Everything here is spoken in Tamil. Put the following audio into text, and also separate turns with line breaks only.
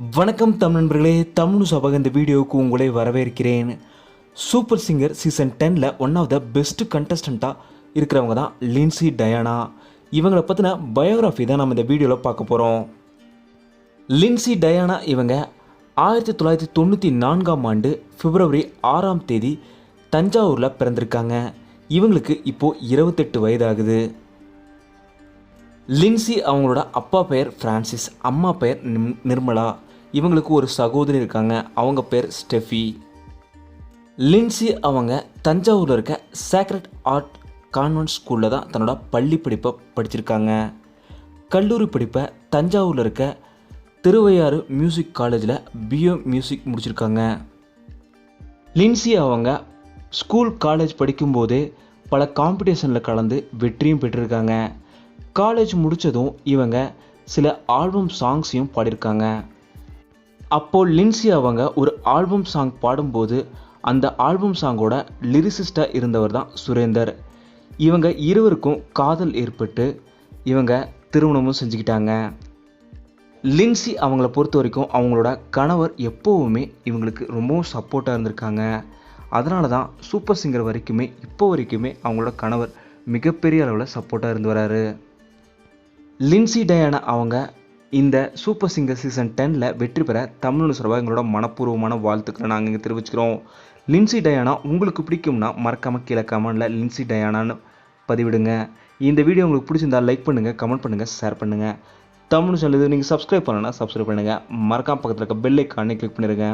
வணக்கம் தமிழ் நண்பர்களே தமிழ் சபக இந்த வீடியோவுக்கு உங்களை வரவேற்கிறேன். சூப்பர் சிங்கர் சீசன் டெனில் ஒன் ஆஃப் த பெஸ்ட் கண்டஸ்டண்ட்டாக இருக்கிறவங்க தான் லின்சி டயானா இவங்களை பற்றின பயோகிராஃபி தான் நம்ம இந்த வீடியோவில் பார்க்க போகிறோம் லின்சி டயானா இவங்க ஆயிரத்தி தொள்ளாயிரத்தி தொண்ணூற்றி நான்காம் ஆண்டு பிப்ரவரி ஆறாம் தேதி தஞ்சாவூரில் பிறந்திருக்காங்க. இவங்களுக்கு இப்போது இருபத்தெட்டு வயதாகுது. லின்சி அவங்களோட அப்பா பெயர் ஃப்ரான்சிஸ் அம்மா பெயர் நிம் நிர்மலா. இவங்களுக்கு ஒரு சகோதரி இருக்காங்க. அவங்க பேர் ஸ்டெஃபி. லின்சி அவங்க தஞ்சாவூரில் இருக்க சேக்ரட் ஆர்ட் கான்வென்ட் ஸ்கூலில் தான் தன்னோட பள்ளி படிப்பை படிச்சிருக்காங்க. கல்லூரி படிப்பை தஞ்சாவூரில் இருக்க திருவையாறு மியூசிக் காலேஜில் பிஏ மியூசிக் முடிச்சிருக்காங்க. லின்சி அவங்க ஸ்கூல் காலேஜ் படிக்கும்போதே பல காம்படிஷனில் கலந்து வெற்றியும் பெற்றிருக்காங்க. காலேஜ் முடித்ததும் இவங்க சில ஆல்பம் சாங்ஸையும் பாடியிருக்காங்க. அப்போது லின்சி அவங்க ஒரு ஆல்பம் சாங் பாடும்போது அந்த ஆல்பம் சாங்கோட லிரிசிஸ்டாக இருந்தவர் தான் சுரேந்தர். இவங்க இருவருக்கும் காதல் ஏற்பட்டு இவங்க திருமணமும் செஞ்சுக்கிட்டாங்க. லின்சி அவங்கள பொறுத்த வரைக்கும் அவங்களோட கணவர் எப்போவுமே இவங்களுக்கு ரொம்பவும் சப்போர்ட்டாக இருந்திருக்காங்க. அதனால தான் சூப்பர் சிங்கர் வரைக்குமே இப்போ வரைக்குமே அவங்களோட கணவர் மிகப்பெரிய அளவில் சப்போர்ட்டாக இருந்து வராரு. லின்சி டயானா அவங்க இந்த சூப்பர் சிங்கர் சீசன் டெனில் வெற்றி பெற தமிழ் சார்பாக எங்களோட மனப்பூர்வமான வாழ்த்துக்களை நாங்கள் இங்கே தெரிவிச்சுக்கிறோம். லின்சி டயானா உங்களுக்கு பிடிக்கும்னா மறக்காமல் கீழே கமெண்டில் லின்சி டயானான்னு பதிவிடுங்க. இந்த வீடியோ உங்களுக்கு பிடிச்சிருந்தா லைக் பண்ணுங்கள் கமெண்ட் பண்ணுங்கள் ஷேர் பண்ணுங்கள் தமிழ் சேனல் இது நீங்கள் சப்ஸ்கிரைப் பண்ணலன்னா சப்ஸ்கிரைப் பண்ணுங்கள் மறக்காம பக்கத்தில் இருக்க பெல் ஐக்கானே கிளிக் பண்ணிடுங்க